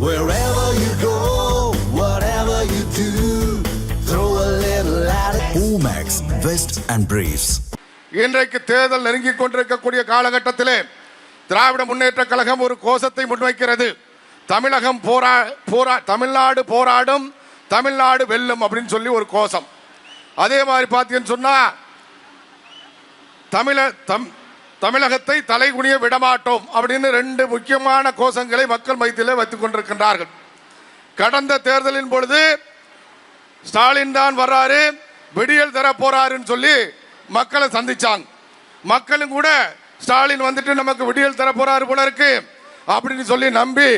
Wherever you go, whatever you do, throw a little at it. Omax, Vest and Briefs. இன்றைக்கு தேர்தல் நெருங்கிக் கொண்டிருக்கக்கூடிய காலகட்டத்திலே திராவிட முன்னேற்ற கழகம் ஒரு கோஷத்தை முன்வைக்கிறது தமிழகம் போரா போரா தமிழ்நாடு போராடும் தமிழ்நாடு வெல்லும் அப்படின்னு சொல்லி ஒரு கோஷம் அதே மாதிரி பார்த்தீங்கன்னு சொன்னா தமிழ தம் தமிழகத்தை தலைகுனிய விடமாட்டோம் அப்படின்னு ரெண்டு முக்கியமான கோஷங்களை மக்கள் மையத்திலே வைத்துக் கொண்டிருக்கின்றார்கள். கடந்த தேர்தலின் பொழுது ஸ்டாலின் தான் வர்றாரு விடியல் தர போறாருன்னு சொல்லி மக்களை சந்திச்சாங்க. மக்களும் கூட ஸ்டாலின் வந்துட்டு நமக்கு விடியல் தர போறாரு போல இருக்கு அப்படின்னு சொல்லி நம்பி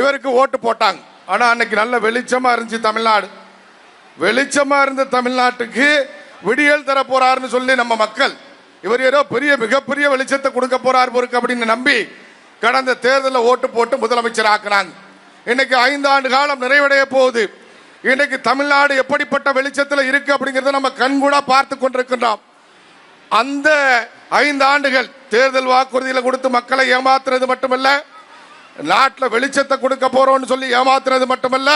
இவருக்கு ஓட்டு போட்டாங்க. ஆனா அன்னைக்கு நல்ல வெளிச்சமா இருந்துச்சு தமிழ்நாடு. வெளிச்சமா இருந்த தமிழ்நாட்டுக்கு விடியல் தர போறாருன்னு சொல்லி நம்ம மக்கள் இவர் ஏதோ பெரிய மிகப்பெரிய வெளிச்சத்தை கொடுக்க போறார் பொருக்கு அப்படின்னு நம்பி கடந்த தேர்தலில் ஓட்டு போட்டு முதலமைச்சர் ஆக்குனாங்க இன்னைக்கு ஐந்து ஆண்டு காலம் நிறைவடைய போகுது. இன்னைக்கு தமிழ்நாடு எப்படிப்பட்ட வெளிச்சத்தில் இருக்கு அப்படிங்கிறத நம்ம கண்கூடா பார்த்து கொண்டிருக்கின்றோம். அந்த ஐந்து ஆண்டுகள் தேர்தல் வாக்குறுதியில் கொடுத்து மக்களை ஏமாத்துறது மட்டுமல்ல நாட்டில் வெளிச்சத்தை கொடுக்க போறோம்னு சொல்லி ஏமாத்துறது மட்டுமல்ல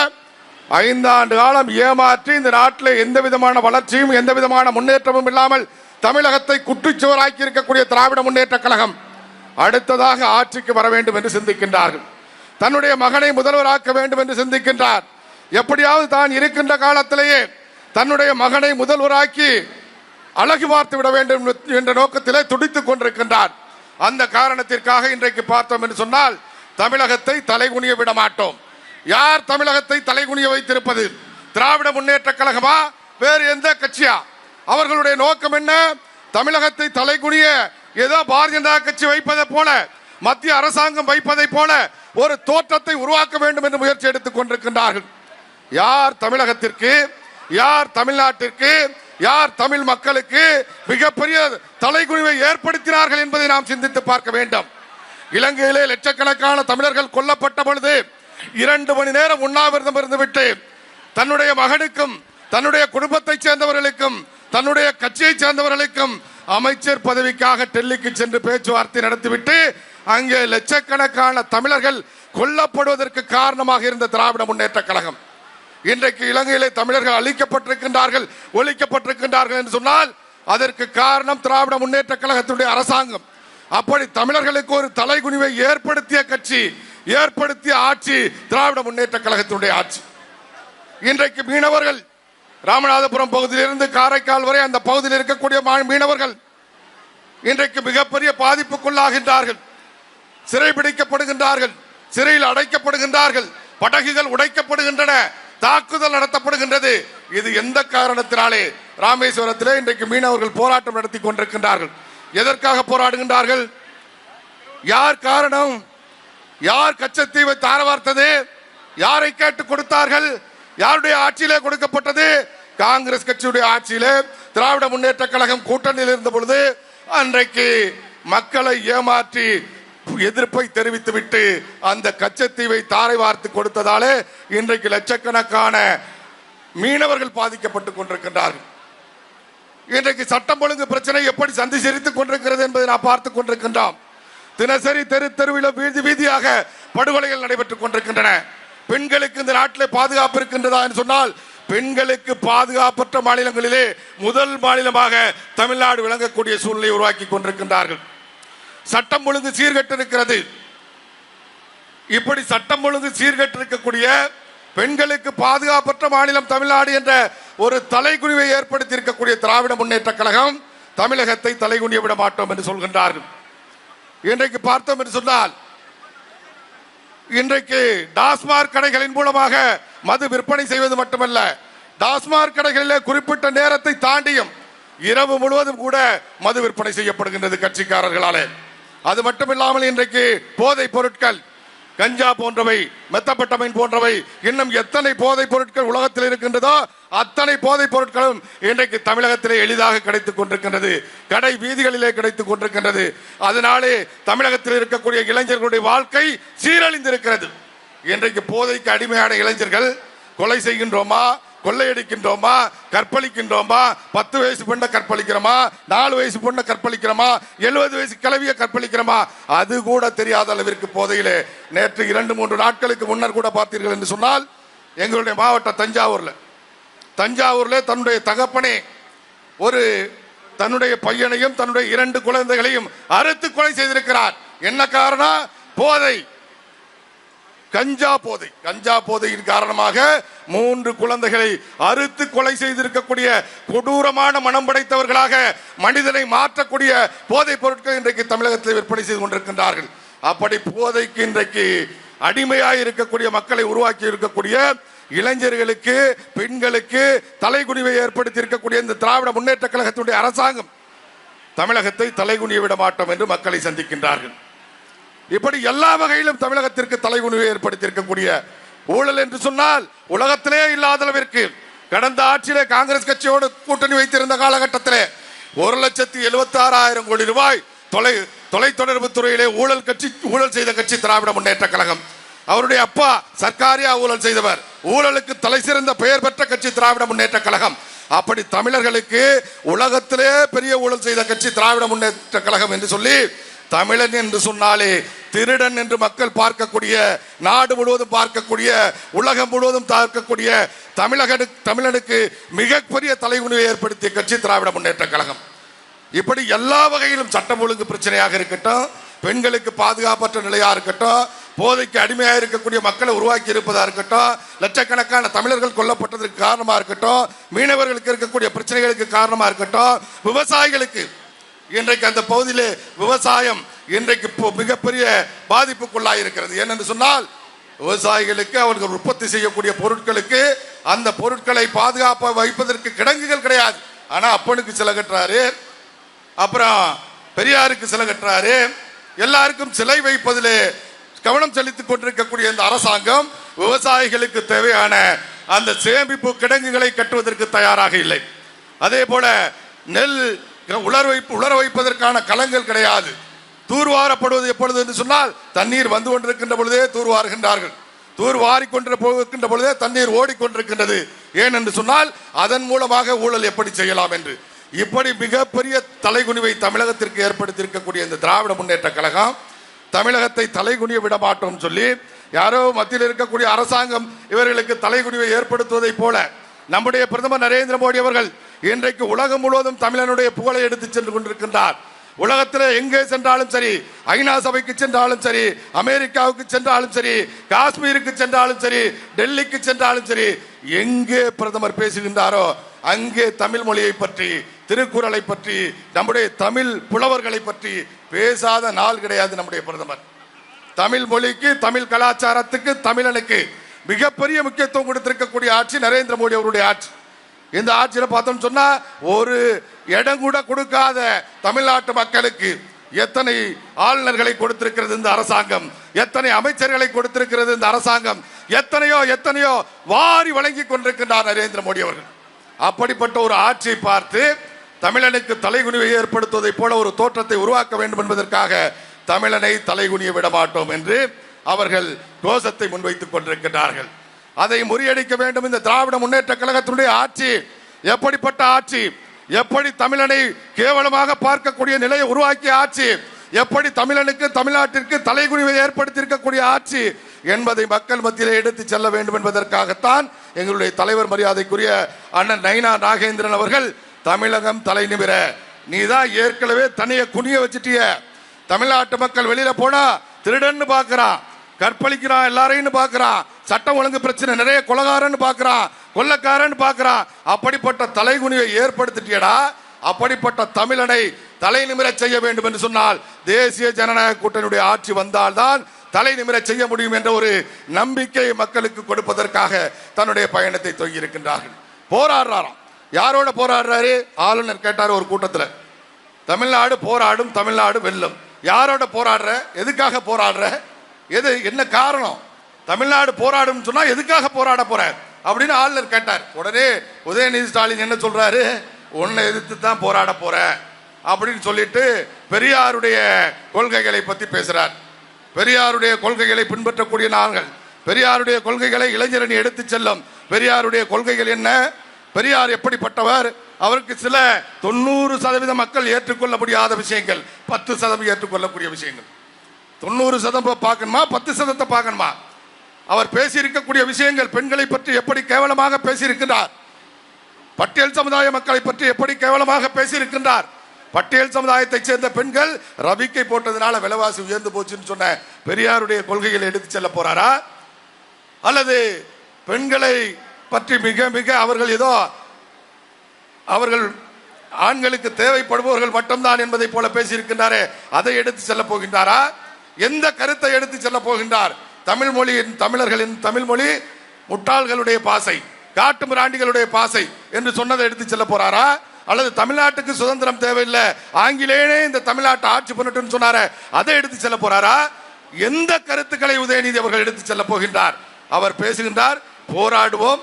ஐந்தாண்டு காலம் ஏமாற்றி இந்த நாட்டில் எந்த விதமான வளர்ச்சியும் எந்த விதமான முன்னேற்றமும் இல்லாமல் தமிழகத்தை குற்றுச்சுவராக்கி இருக்கக்கூடிய திராவிட முன்னேற்ற கழகம் அடுத்ததாக ஆட்சிக்கு வர வேண்டும் என்று சிந்திக்கின்றார்கள். தன்னுடைய மகனை முதல்வராக்க வேண்டும் என்று சிந்திக்கின்றார். எப்படியாவது தான் இருக்கின்ற காலத்திலேயே தன்னுடைய மகனை முதல்வராக்கி அழகு பார்த்து விட வேண்டும் என்ற நோக்கத்திலே துடித்துக் கொண்டிருக்கின்றார். அந்த காரணத்திற்காக இன்றைக்கு பார்த்தோம் என்று சொன்னால் தமிழகத்தை தலைகுனிய விட மாட்டோம். யார் தமிழகத்தை தலைகுனிய வைத்திருப்பது? திராவிட முன்னேற்ற கழகமா? வேறு எந்த கட்சியா? அவர்களுடைய நோக்கம் என்ன? தமிழகத்தை தலைகுனிய ஏதோ பாரதிய ஜனதா கட்சி வைப்பதை போல மத்திய அரசாங்கம் வைப்பதை போல ஒரு தோற்றத்தை உருவாக்க வேண்டும் என்று முயற்சி எடுத்துக் கொண்டிருக்கின்றார்கள். யார் தமிழகத்திற்கு யார் தமிழ்நாட்டிற்கு யார் தமிழ் மக்களுக்கு மிகப்பெரிய தலைகுனிவை ஏற்படுத்தினார்கள் என்பதை நாம் சிந்தித்து பார்க்க வேண்டும். இலங்கையிலே லட்சக்கணக்கான தமிழர்கள் கொல்லப்பட்ட பொழுது இரண்டு மணி நேரம் உண்ணாவிரதம் இருந்துவிட்டு தன்னுடைய மகனுக்கும் தன்னுடைய குடும்பத்தைச் சேர்ந்தவர்களுக்கும் தன்னுடைய கட்சியைச் சேர்ந்தவர்களுக்கும் அமைச்சர் பதவிக்காக டெல்லிக்கு சென்று பேச்சுவார்த்தை நடத்திவிட்டு அங்கே லட்சக்கணக்கான தமிழர்கள் கொல்லப்படுவதற்கு காரணமாக இருந்த திராவிட முன்னேற்ற கழகம். இன்றைக்கு இலங்கையிலே தமிழர்கள் அழிக்கப்பட்டிருக்கின்றார்கள் ஒழிக்கப்பட்டிருக்கின்றார்கள் என்று சொன்னால் அதற்கு காரணம் திராவிட முன்னேற்ற கழகத்துடைய அரசாங்கம். அப்படி தமிழர்களுக்கு ஒரு தலைகுனிவை ஏற்படுத்திய கட்சி ஏற்படுத்திய ஆட்சி திராவிட முன்னேற்ற கழகத்தினுடைய ஆட்சி. இன்றைக்கு மீனவர்கள் ராமநாதபுரம் பகுதியிலிருந்து காரைக்கால் வரை அந்த பகுதியில் இருக்கக்கூடிய மீனவர்கள் இன்றைக்கு மிகப்பெரிய பாதிப்புக்குள்ளாகின்றார்கள். சிறைபிடிக்கப்படுகின்றார்கள் சிறையில் அடைக்கப்படுகின்றார்கள். படகுகள் உடைக்கப்படுகின்றன. தாக்குதல் நடத்தப்படுகின்றது. இது எந்த காரணத்தினாலே? ராமேஸ்வரத்திலே இன்றைக்கு மீனவர்கள் போராட்டம் நடத்தி கொண்டிருக்கின்றார்கள். எதற்காக போராடுகின்றார்கள்? யார் காரணம்? யார் கச்சத்தீவை தாரவார்த்தது யாரை கேட்டு கொடுத்தார்கள்? யாருடைய ஆட்சியிலே கொடுக்கப்பட்டது? காங்கிரஸ் கட்சியுடைய ஆட்சியிலே திராவிட முன்னேற்ற கழகம் கூட்டணியில் இருந்த பொழுது அன்றைக்கு மக்களை ஏமாற்றி எதிர்ப்பை தெரிவித்துவிட்டு அந்த கச்சத்தீவை தாரை வார்த்து கொடுத்ததாலே இன்றைக்கு லட்சக்கணக்கான மீனவர்கள் பாதிக்கப்பட்டுக் கொண்டிருக்கின்றார்கள். இன்றைக்கு சட்டம் ஒழுங்கு பிரச்சனை எப்படி சந்தி சிரித்துக் கொண்டிருக்கிறது என்பதை நான் பார்த்துக் கொண்டிருக்கின்றோம். தினசரி தெரு தெருவில் வீதி வீதியாக படுகொலைகள் நடைபெற்றுக் கொண்டிருக்கின்றன. பெண்களுக்கு இந்த நாட்டில் பாதுகாப்பு இருக்கின்றதா என்று சொன்னால் பெண்களுக்கு பாதுகாப்பற்ற மாநிலங்களிலே முதல் மாநிலமாக தமிழ்நாடு விளங்கக்கூடிய சூழ்நிலையை உருவாக்கி கொண்டிருக்கின்றார்கள். சட்டம் ஒழுங்கு சீர்கட்டிருக்கிறது. இப்படி சட்டம் ஒழுங்கு சீர்கட்டிருக்கக்கூடிய பெண்களுக்கு பாதுகாப்பற்ற மாநிலம் தமிழ்நாடு என்ற ஒரு தலைகுனிவை ஏற்படுத்தி இருக்கக்கூடிய திராவிட முன்னேற்ற கழகம் தமிழகத்தை தலைகுனிய விட மாட்டோம் என்று சொல்கின்றார்கள். இன்றைக்கு பார்த்தோம் என்று சொன்னால் இன்றைக்கு டாஸ்மாக் கடைகளின் மூலமாக மது விற்பனை செய்வது மட்டுமல்ல டாஸ்மாக் கடைகளிலே குறிப்பிட்ட நேரத்தை தாண்டியும் இரவு முழுவதும் கூட மது விற்பனை செய்யப்படுகின்றது கட்சிக்காரர்களாலே. அது மட்டுமில்லாமல் இன்றைக்கு போதைப் பொருட்கள் கஞ்சா போன்றவை மெத்தப்பட்டமைன் போன்றவை இன்னும் எத்தனை போதைப் பொருட்கள் உலகத்தில் இருக்கின்றதோ அத்தனை போதைப் பொருட்களும் இன்றைக்கு தமிழகத்திலே எளிதாக கிடைத்துக் கொண்டிருக்கின்றது. கடை வீதிகளிலே கிடைத்துக் கொண்டிருக்கின்றது. அதனாலே தமிழகத்தில் இருக்கக்கூடிய இளைஞர்களுடைய வாழ்க்கை சீரழிந்திருக்கிறது. இன்றைக்கு போதைக்கு அடிமையான இளைஞர்கள் கொலை செய்கின்றோமா? கொள்ளையடிக்கின்றோமா? கற்பழிக்கின்றோமா? பத்து வயசு பெண்ணை கற்பழிக்கிறோமா? நாலு வயசு பொண்ணை கற்பழிக்கிறோமா? எழுபது வயசு கிளவிய கற்பழிக்கிறோமா? அது கூட தெரியாத அளவிற்கு போதையிலே நேற்று இரண்டு மூன்று நாட்களுக்கு முன்னர் கூட பார்த்தீர்கள் என்று சொன்னால் எங்களுடைய மாவட்டம் தஞ்சாவூர்ல தஞ்சாவூர்ல தன்னுடைய தகப்பனே ஒரு தன்னுடைய பையனையும் தன்னுடைய இரண்டு குழந்தைகளையும் அறுத்து கொலை செய்திருக்கிறார். என்ன காரணம்? போதை. கஞ்சா போதை. கஞ்சா போதையின் காரணமாக மூன்று குழந்தைகளை அறுத்து கொலை செய்திருக்கக்கூடிய கொடூரமான மனம் படைத்தவர்களாக மனிதனை மாற்றக்கூடிய போதைப் பொருட்கள் இன்றைக்கு தமிழகத்தில் விற்பனை செய்து கொண்டிருக்கின்றார்கள். அப்படி போதைக்கு இன்றைக்கு அடிமையாக இருக்கக்கூடிய மக்களை உருவாக்கி இருக்கக்கூடிய இளைஞர்களுக்கு பெண்களுக்கு தலைகுனிவை ஏற்படுத்தி இருக்கக்கூடிய இந்த திராவிட முன்னேற்ற கழகத்துடைய அரசாங்கம் தமிழகத்தை தலைகுனிய விட மாட்டோம் என்று மக்களை சந்திக்கின்றார்கள். இப்படி எல்லா வகையிலும் தமிழகத்திற்கு தலைகுனிவை ஏற்படுத்தி இருக்கக்கூடிய ஊழல் என்று சொன்னால் உலகத்திலே இல்லாத அளவிற்கு கடந்த ஆட்சியிலே காங்கிரஸ் கட்சியோடு கூட்டணி வைத்திருந்த காலகட்டத்திலே ஒரு லட்சத்தி எழுபத்தி ஆறாயிரம் கோடி ரூபாய் தொலை தொலைத்தொடர்பு துறையிலே ஊழல் கட்சி ஊழல் செய்த கட்சி திராவிட முன்னேற்ற கழகம். அவருடைய அப்பா சர்க்காரியா ஊழல் செய்தவர். ஊழலுக்கு தலை சிறந்த பெயர் பெற்ற கட்சி திராவிட முன்னேற்ற கழகம். அப்படி தமிழர்களுக்கு உலகத்திலே பெரிய ஊழல் செய்த கட்சி திராவிட முன்னேற்ற கழகம் என்று சொல்லி தமிழன் என்று சொன்னாலே திருடன் என்று மக்கள் பார்க்கக்கூடிய நாடு முழுவதும் பார்க்கக்கூடிய உலகம் முழுவதும் பார்க்கக்கூடிய தமிழக தமிழனுக்கு மிகப்பெரிய தலைகுனிவை ஏற்படுத்திய கட்சி திராவிட முன்னேற்ற கழகம். இப்படி எல்லா வகையிலும் சட்டம் ஒழுங்கு பிரச்சனையாக இருக்கட்டும் பெண்களுக்கு பாதுகாப்பற்ற நிலையாக இருக்கட்டும் போதைக்கு அடிமையாக இருக்கக்கூடிய மக்களை உருவாக்கி இருப்பதாக இருக்கட்டும் லட்சக்கணக்கான தமிழர்கள் கொல்லப்பட்டதற்கு காரணமாக இருக்கட்டும் மீனவர்களுக்கு இருக்கக்கூடிய பிரச்சனைகளுக்கு காரணமாக இருக்கட்டும் விவசாயிகளுக்கு இன்றைக்கு அந்த பகுதியிலே விவசாயம் இன்றைக்கு இப்போ மிகப்பெரிய பாதிப்புக்குள்ளாக இருக்கிறது. ஏனென்று சொன்னால் விவசாயிகளுக்கு அவர்கள் உற்பத்தி செய்யக்கூடிய பொருட்களுக்கு அந்த பொருட்களை பாதுகாப்பாக வைப்பதற்கு கிடங்குகள் கிடையாது. ஆனால் அப்பனுக்கு சில கட்டுறாரு. அப்புறம் பெரியாருக்கு சிலை கட்டுறாரு. எல்லாருக்கும் சிலை வைப்பதிலே கவனம் செலுத்திக் கொண்டிருக்கக்கூடிய இந்த அரசாங்கம் விவசாயிகளுக்கு தேவையான அந்த சேமிப்பு கிடங்குகளை கட்டுவதற்கு தயாராக இல்லை. அதே போல நெல் உலர் வைப்பு உலர வைப்பதற்கான களங்கள் கிடையாது. தூர்வாரப்படுவது எப்பொழுது என்று சொன்னால் தண்ணீர் வந்து கொண்டிருக்கின்ற பொழுதே தூர்வாருகின்றார்கள். தூர்வாரி கொண்டிருக்கின்ற போகின்ற பொழுதே தண்ணீர் ஓடிக்கொண்டிருக்கின்றது ஏன் என்று சொன்னால் அதன் மூலமாக ஊழல் எப்படி செய்யலாம் என்று. இப்படி மிகப்பெரிய தலைகுனிவை தமிழகத்திற்கு ஏற்படுத்தி இருக்கக்கூடிய இந்த திராவிட முன்னேற்ற கழகம் தமிழகத்தை தலைகுனிய விட மாட்டோம் சொல்லி யாரோ மத்தியில் இருக்கக்கூடிய அரசாங்கம் இவர்களுக்கு தலைகுனிவை ஏற்படுத்துவதை போல நம்முடைய பிரதமர் நரேந்திர மோடி அவர்கள் இன்றைக்கு உலகம் முழுவதும் தமிழனுடைய புகழை எடுத்து சென்று கொண்டிருக்கின்றார். உலகத்தில் எங்கே சென்றாலும் சரி ஐநா சபைக்கு சென்றாலும் சரி அமெரிக்காவுக்கு சென்றாலும் சரி காஷ்மீருக்கு சென்றாலும் சரி டெல்லிக்கு சென்றாலும் சரி எங்கே பிரதமர் பேசுகின்றாரோ அங்கே தமிழ் மொழியை பற்றி திருக்குறளை பற்றி நம்முடைய தமிழ் புலவர்களை பற்றி பேசாத நாள் கிடையாது நம்முடைய பிரதமர். தமிழ் மொழிக்கு தமிழ் கலாச்சாரத்துக்கு தமிழனுக்கு மிகப்பெரிய முக்கியத்துவம் கொடுத்திருக்கக்கூடிய ஆட்சி நரேந்திர மோடி அவருடைய ஆட்சி. இந்த ஆட்சியில் பார்த்தோம்னு சொன்னா ஒரு இடம் கூட கொடுக்காத தமிழ்நாட்டு மக்களுக்கு எத்தனை ஆளுநர்களை கொடுத்திருக்கிறது இந்த அரசாங்கம்? எத்தனை அமைச்சர்களை கொடுத்திருக்கிறது இந்த அரசாங்கம்? எத்தனையோ எத்தனையோ வாரி வழங்கி கொண்டிருக்கின்றார் நரேந்திர மோடி அவர்கள். அப்படிப்பட்ட ஒரு ஆட்சியை பார்த்து தமிழனுக்கு தலைகுனிவை ஏற்படுத்துவதை போல ஒரு தோற்றத்தை உருவாக்க வேண்டும் என்பதற்காக தமிழனை தலைகுனிய விட மாட்டோம் என்று அவர்கள் கோஷத்தை முன்வைத்துக் கொண்டிருக்கின்றார்கள். அதை முறியடிக்க வேண்டும் இந்த திராவிட முன்னேற்ற கழகத்தினுடைய ஆட்சி. எப்படிப்பட்ட ஆட்சி? எப்படி தமிழனை கேவலமாக பார்க்கக்கூடிய நிலையை உருவாக்கிய ஆட்சி? எப்படி தமிழனுக்கு தமிழ்நாட்டிற்கு தலைகுனிவை ஏற்படுத்தி இருக்கக்கூடிய ஆட்சி? என்பதை மக்கள் மத்தியிலே எடுத்து செல்ல வேண்டும் என்பதற்காகத்தான் எங்களுடைய தலைவர் மரியாதைக்குரிய அண்ணன் நைனா நாகேந்திரன் அவர்கள் தமிழகம் தலை நிமிர. நீதான் ஏற்கனவே தனிய குனிய வச்சுட்டிய. தமிழ்நாட்டு மக்கள் வெளியில போனா திருடன்னு பாக்குறான் கற்பழிக்கிறான் எல்லாரையும் பாக்குறான் சட்டம் ஒழுங்கு பிரச்சனை நிறைய கொலகாரன்னு பார்க்கறான் கொள்ளக்காரன்னு பார்க்கறான் அப்படிப்பட்ட தலைகுனிவை ஏற்படுத்திட்டியடா அப்படிப்பட்ட தமிழனை தலை நிமிர செய்ய வேண்டும் என்று சொன்னால் தேசிய ஜனநாயக கூட்டணியுடைய ஆட்சி வந்தால்தான் தலை நிமிர செய்ய முடியும் என்ற ஒரு நம்பிக்கை மக்களுக்கு கொடுப்பதற்காக தன்னுடைய பயணத்தை துவங்கியிருக்கின்றார்கள் போராடுறாராம். யாரோட போராடுறாரு? ஆளுநர் கேட்டார் ஒரு கூட்டத்தில். தமிழ்நாடு போராடும் தமிழ்நாடு வெல்லும். யாரோட போராடுற? எதுக்காக போராடுற? எது என்ன காரணம்? தமிழ்நாடு போராடும் சொன்னா எதுக்காக போராட போற? அப்படின்னு ஆளுநர் கேட்டார். உடனே உதயநிதி ஸ்டாலின் என்ன சொல்றாரு? உன்னை எதிர்த்து தான் போராட போற. அப்படின்னு சொல்லிட்டு பெரியாருடைய கொள்கைகளை பத்தி பேசுறார். பெரியாருடைய கொள்கைகளை பின்பற்றக்கூடிய நாங்கள் பெரியாருடைய கொள்கைகளை இளைஞரணி எடுத்து செல்லும். பெரியாருடைய கொள்கைகள் என்ன? பெரியார் எப்படிப்பட்டவர்? அவருக்கு சில தொண்ணூறு சதவீத மக்கள் ஏற்றுக்கொள்ள முடியாத விஷயங்கள் பத்து சதவீதம் ஏற்றுக்கொள்ளக்கூடிய விஷயங்கள். தொண்ணூறு சதவீதம் பார்க்கணுமா? பத்து சதத்தை பார்க்கணுமா? அவர் பேசியிருக்கக்கூடிய விஷயங்கள் பெண்களை பற்றி எப்படி கேவலமாக பேசியிருக்கின்றார்? பட்டியல் சமுதாய மக்களை பற்றி எப்படி கேவலமாக பேசியிருக்கின்றார்? பட்டியல் சமுதாயத்தைச் சேர்ந்த பெண்கள் ரவிக்கை போட்டதுனால விலைவாசி உயர்ந்து போச்சுன்னு சொன்ன பெரியாருடைய கொள்கைகளை எடுத்து செல்ல போறாரா? அல்லது பெண்களை பற்றி மிக மிக அவர்கள் ஏதோ அவர்கள் ஆண்களுக்கு தேவைப்படுபவர்கள் மட்டும்தான் என்பதை போல பேசியிருக்கின்றாரே அதை எடுத்து செல்ல போகின்றாரா? எந்த கருத்தை எடுத்து செல்ல போகின்றார்? தமிழ் மொழியின் தமிழர்களின் தமிழ் மொழி முட்டாள்களுடைய பாசை காட்டு மிராண்டிகளுடைய பாசை என்று சொன்னதை எடுத்து செல்ல போறாரா? அல்லது தமிழ்நாட்டுக்கு சுதந்திரம் தேவையில்லை ஆங்கிலேயனே இந்த தமிழ்நாட்டை ஆட்சி பண்ணட்டும்னு சொன்னார அதை எடுத்து செல்ல போறாரா? எந்த கருத்துக்களை உதயநிதி அவர்கள் எடுத்து செல்ல போகின்றார்? அவர் பேசுகின்றார் போராடுவோம்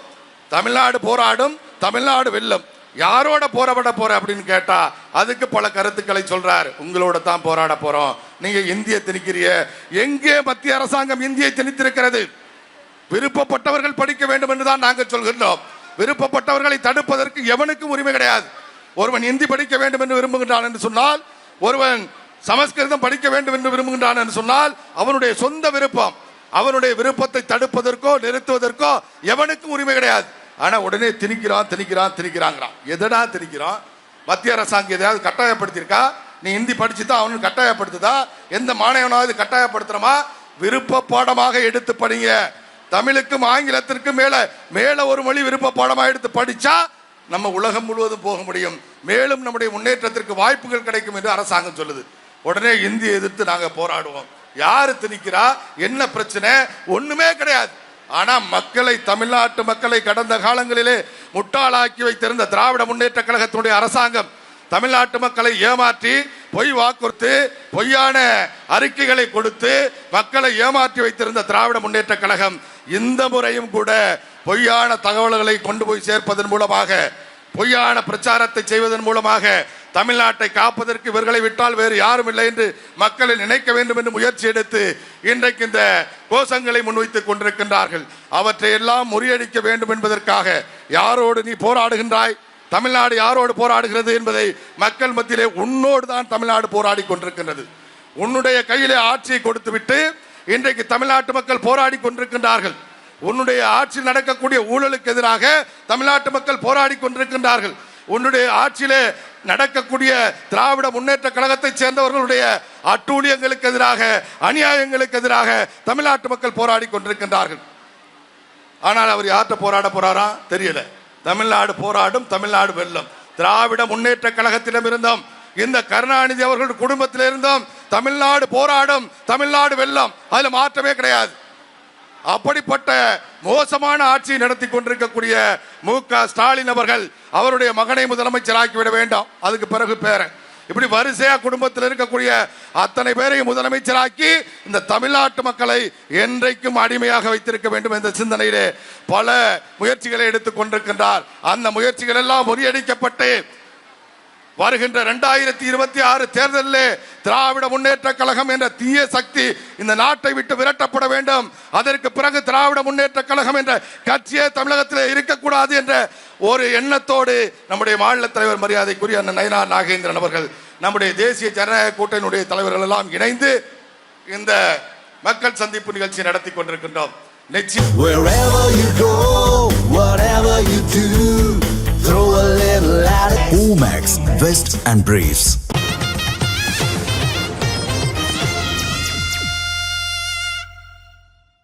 தமிழ்நாடு போராடும் தமிழ்நாடு வெல்லும். யாரோட போராட போற அப்படின்னு கேட்டா அதுக்கு பல கருத்துக்களை சொல்றார். உங்களோட தான் போராட போறோம். நீங்க இந்திய திணிக்கிறிய. எங்கே மத்திய அரசாங்கம் இந்தியை திணித்திருக்கிறது? விருப்பப்பட்டவர்கள் படிக்க வேண்டும் என்று தான் நாங்கள் சொல்கின்றோம். விருப்பப்பட்டவர்களை தடுப்பதற்கு எவனுக்கும் உரிமை கிடையாது. ஒருவன் இந்தி படிக்க வேண்டும் என்று விரும்புகின்றான் என்று சொன்னால் ஒருவன் சமஸ்கிருதம் படிக்க வேண்டும் என்று விரும்புகின்றான் என்று சொன்னால் அவனுடைய சொந்த விருப்பம் அவனுடைய விருப்பத்தை தடுப்பதற்கோ நிறுத்துவதற்கோ எவனுக்கும் உரிமை கிடையாது. ஆனா உடனே திணிக்கிறான் திணிக்கிறான் திணிக்கிறாங்கிறான். எதனா திணிக்கிறான்? மத்திய அரசாங்கம் எதையாவது கட்டாயப்படுத்தியிருக்கா? நீ ஹிந்தி படிச்சு தான் அவனுக்கு கட்டாயப்படுத்துதா? எந்த மாணவனாவது கட்டாயப்படுத்துறமா விருப்ப பாடமாக எடுத்து படிங்க. தமிழுக்கும் ஆங்கிலத்திற்கும் மேல மேல ஒரு மொழி விருப்ப பாடமாக எடுத்து படிச்சா நம்ம உலகம் முழுவதும் போக முடியும். மேலும் நம்முடைய முன்னேற்றத்திற்கு வாய்ப்புகள் கிடைக்கும் என்று அரசாங்கம் சொல்லுது. உடனே இந்தியை எதிர்த்து நாங்கள் போராடுவோம். யாரு திணிக்கிறா? என்ன பிரச்சனை? ஒண்ணுமே கிடையாது. ஆனா மக்களை தமிழ்நாட்டு மக்களை கடந்த காலங்களிலே முட்டாளாக்கி வைத்திருந்த திராவிட முன்னேற்ற கழகத்தினுடைய அரசாங்கம் தமிழ்நாட்டு மக்களை ஏமாற்றி பொய் வாக்குறுத்து பொய்யான அறிக்கைகளை கொடுத்து மக்களை ஏமாற்றி வைத்திருந்த திராவிட முன்னேற்ற கழகம் இந்த முறையும் கூட பொய்யான தகவல்களை கொண்டு போய் சேர்ப்பதன் மூலமாக பொய்யான பிரச்சாரத்தை செய்வதன் மூலமாக தமிழ்நாட்டை காப்பதற்கு இவர்களை விட்டால் வேறு யாரும் இல்லை என்று மக்களை நினைக்க வேண்டும் என்று முயற்சி எடுத்து இன்றைக்கு இந்த கோஷங்களை முன்வைத்துக் கொண்டிருக்கின்றார்கள். அவற்றை எல்லாம் முறியடிக்க வேண்டும் என்பதற்காக யாரோடு நீ போராடுகின்றாய்? தமிழ்நாடு யாரோடு போராடுகிறது என்பதை மக்கள் மத்தியிலே உன்னோடு தான் தமிழ்நாடு போராடி கொண்டிருக்கின்றது. உன்னுடைய கையிலே ஆட்சியை கொடுத்துவிட்டு இன்றைக்கு தமிழ்நாட்டு மக்கள் போராடி கொண்டிருக்கின்றார்கள். உன்னுடைய ஆட்சியில் நடக்கக்கூடிய ஊழலுக்கு எதிராக தமிழ்நாட்டு மக்கள் போராடி கொண்டிருக்கின்றார்கள். உன்னுடைய ஆட்சியிலே நடக்கக்கூடிய திராவிட முன்னேற்ற கழகத்தைச் சேர்ந்தவர்களுடைய அட்டூழியங்களுக்கு எதிராக அநியாயங்களுக்கு எதிராக தமிழ்நாட்டு மக்கள் போராடி கொண்டிருக்கின்றார்கள். ஆனால் அவர் யார்கிட்ட போராட போறாரா? தெரியல. தமிழ்நாடு போராடும் தமிழ்நாடு வெல்லும். திராவிட முன்னேற்ற கழகத்திடம் இருந்தோம் இந்த கருணாநிதி அவர்களுடைய குடும்பத்தில் இருந்தும் தமிழ்நாடு போராடும் தமிழ்நாடு வெல்லும். அதுல மாற்றமே கிடையாது. அப்படிப்பட்ட மோசமான ஆட்சியை நடத்தி கொண்டிருக்கக்கூடிய மு க ஸ்டாலின் அவர்கள் அவருடைய மகனை முதலமைச்சராக்கி விட வேண்டாம். அதுக்கு பிறகு பேரன். இப்படி வரிசையா குடும்பத்தில் இருக்கக்கூடிய அத்தனை பேரையும் முதலமைச்சராக்கி இந்த தமிழ்நாட்டு மக்களை என்றைக்கும் அடிமையாக வைத்திருக்க வேண்டும் என்ற சிந்தனையிலே பல முயற்சிகளை எடுத்துக் கொண்டிருக்கின்றார். அந்த முயற்சிகள் எல்லாம் முறியடிக்கப்பட்டு வருகின்ற இரண்டாயிரத்தி இருபத்தி ஆறு தேர்தலிலே திராவிட முன்னேற்ற கழகம் என்ற தீய சக்தி இந்த நாட்டை விட்டு விரட்டப்பட வேண்டும். அதற்கு பிறகு திராவிட முன்னேற்ற கழகம் என்ற கட்சியே தமிழகத்தில் இருக்கக்கூடாது என்ற ஒரு எண்ணத்தோடு நம்முடைய மாநில தலைவர் மரியாதைக்குரிய அண்ணன் நயனா நாகேந்திரன் அவர்கள் நம்முடைய தேசிய ஜனநாயக கூட்டணியுடைய தலைவர்கள் எல்லாம் இணைந்து இந்த மக்கள் சந்திப்பு நிகழ்ச்சி நடத்தி கொண்டிருக்கின்றோம். நிச்சயம் Max vests, and Briefs.